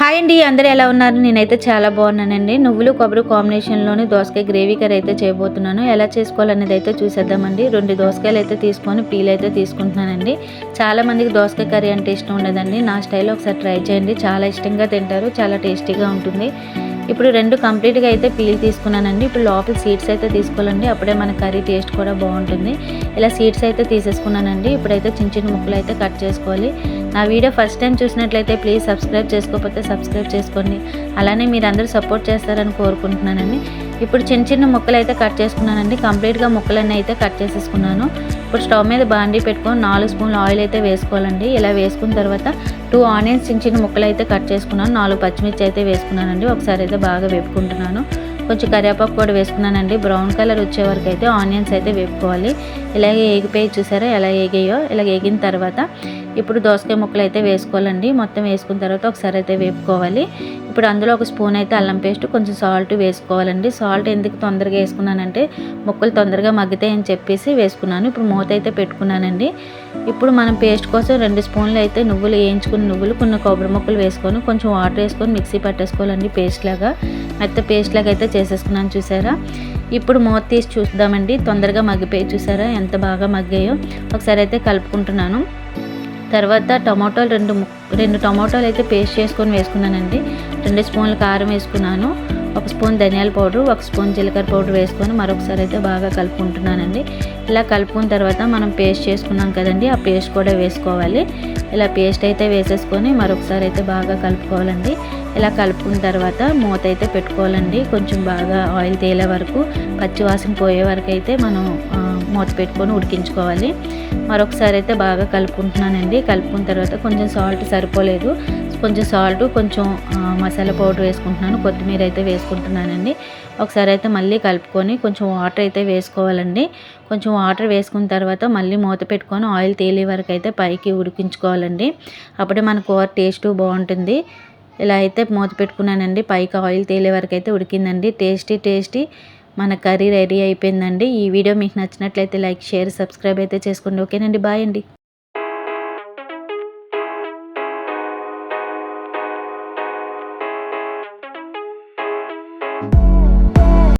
Hi అండి అందరూ ఎలా ఉన్నారు? నేనైతే చాలా బాగున్నానండి. నువ్వులు కొబ్బరి కాంబినేషన్లోని దోసకాయ గ్రేవీ కర్రీ అయితే చేయబోతున్నాను. ఎలా చేసుకోవాలనేది అయితే చూసేద్దామండి. రెండు దోసకాయలు అయితే తీసుకొని పీల్ అయితే తీసుకుంటున్నానండి. చాలా మందికి దోసకాయ కర్రీ అంటే ఇష్టం ఉండదండి. నా స్టైల్లో ఒకసారి ట్రై చేయండి. చాలా ఇష్టంగా తింటారు. చాలా టేస్టీగా ఉంటుంది. ఇప్పుడు రెండు కంప్లీట్గా అయితే పీల్ తీసుకున్నానండి. ఇప్పుడు లోపల సీడ్స్ అయితే తీసుకోవాలండి. అప్పుడే మన కర్రీ టేస్ట్ కూడా బాగుంటుంది. ఇలా సీడ్స్ అయితే తీసేసుకున్నానండి. ఇప్పుడైతే చిన్న చిన్న ముక్కలు అయితే కట్ చేసుకోవాలి. నా వీడియో ఫస్ట్ టైం చూసినట్లయితే ప్లీజ్ సబ్స్క్రైబ్ చేసుకోకపోతే సబ్స్క్రైబ్ చేసుకోండి. అలానే మీరు అందరూ సపోర్ట్ చేస్తారని కోరుకుంటున్నానండి. ఇప్పుడు చిన్న చిన్న ముక్కలు అయితే కట్ చేసుకున్నానండి. కంప్లీట్గా ముక్కలన్నీ అయితే కట్ చేసేసుకున్నాను. ఇప్పుడు స్టవ్ మీద బాండీ పెట్టుకొని నాలుగు స్పూన్లు ఆయిల్ అయితే వేసుకోవాలండి. ఇలా వేసుకున్న తర్వాత టూ ఆనియన్స్ చిన్న చిన్న ముక్కలు అయితే కట్ చేసుకున్నాను. నాలుగు పచ్చిమిర్చి అయితే వేసుకున్నానండి. ఒకసారి అయితే బాగా వేపుకుంటున్నాను. కొంచెం కరివేపాకు కూడా వేసుకున్నానండి. బ్రౌన్ కలర్ వచ్చే వరకు అయితే ఆనియన్స్ అయితే వేపుకోవాలి. ఇలాగే ఏగిపోయి చూసారా? ఎలా ఏగాయో? ఇలా ఏగిన తర్వాత ఇప్పుడు దోసకాయ ముక్కలు అయితే వేసుకోవాలండి. మొత్తం వేసుకున్న తర్వాత ఒకసారి అయితే వేపుకోవాలి. ఇప్పుడు అందులో ఒక స్పూన్ అయితే అల్లం పేస్ట్ కొంచెం సాల్ట్ వేసుకోవాలండి. సాల్ట్ ఎందుకు తొందరగా వేసుకున్నానంటే ముక్కలు తొందరగా మగ్గుతాయని చెప్పేసి వేసుకున్నాను. ఇప్పుడు మూత అయితే పెట్టుకున్నానండి. ఇప్పుడు మనం పేస్ట్ కోసం రెండు స్పూన్లు అయితే నువ్వులు వేయించుకుని నువ్వులు కొన్ని కొబ్బరి ముక్కలు వేసుకొని కొంచెం వాటర్ వేసుకొని మిక్సీ పట్టేసుకోవాలండి పేస్ట్ లాగా. అయితే పేస్ట్ లాగా అయితే చేసేసుకున్నాను చూసారా? ఇప్పుడు మూత తీసి చూద్దామండి. తొందరగా మగ్గిపోయి చూసారా? ఎంత బాగా మగ్గాయో. ఒకసారి అయితే కలుపుకుంటున్నాను. తర్వాత టమాటోలు రెండు రెండు టమాటోలు అయితే పేస్ట్ చేసుకొని వేసుకున్నానండి. రెండు స్పూన్లు కారం వేసుకున్నాను. ఒక స్పూన్ ధనియాల పౌడర్ ఒక స్పూన్ జీలకర్ర పౌడర్ వేసుకొని మరొకసారి అయితే బాగా కలుపుకుంటున్నానండి. ఇలా కలుపుకున్న తర్వాత మనం పేస్ట్ చేసుకున్నాం కదండి ఆ పేస్ట్ కూడా వేసుకోవాలి. ఇలా పేస్ట్ అయితే వేసేసుకొని మరొకసారి అయితే బాగా కలుపుకోవాలండి. ఇలా కలుపుకున్న తర్వాత మూత అయితే పెట్టుకోవాలండి. కొంచెం బాగా ఆయిల్ తేలే వరకు పచ్చివాసన పోయే వరకు అయితే మనం మూత పెట్టుకొని ఉడికించుకోవాలి. మరొకసారి అయితే బాగా కలుపుకుంటున్నానండి. కలుపుకున్న తర్వాత కొంచెం సాల్ట్ సరిపోలేదు. కొంచెం సాల్ట్ కొంచెం మసాలా పౌడర్ వేసుకుంటున్నాను. కొత్తిమీర అయితే వేసుకుంటున్నానండి. ఒకసారి అయితే మళ్ళీ కలుపుకొని కొంచెం వాటర్ అయితే వేసుకోవాలండి. కొంచెం వాటర్ వేసుకున్న తర్వాత మళ్ళీ మూత పెట్టుకొని ఆయిల్ తేలే వరకు అయితే పైకి ఉడికించుకోవాలండి. అప్పుడే మన కూర టేస్ట్ బాగుంటుంది. ఇలా అయితే మూత పెట్టుకున్నానండి. పైకి ఆయిల్ తేలే వరకు అయితే ఉడికిందండి. టేస్టీ టేస్టీ మన కర్రీ రెడీ అయిపోయిందండి. ఈ వీడియో మీకు నచ్చినట్లయితే లైక్ షేర్ సబ్స్క్రైబ్ అయితే చేసుకోండి. ఓకేనండి. బాయ్ అండి.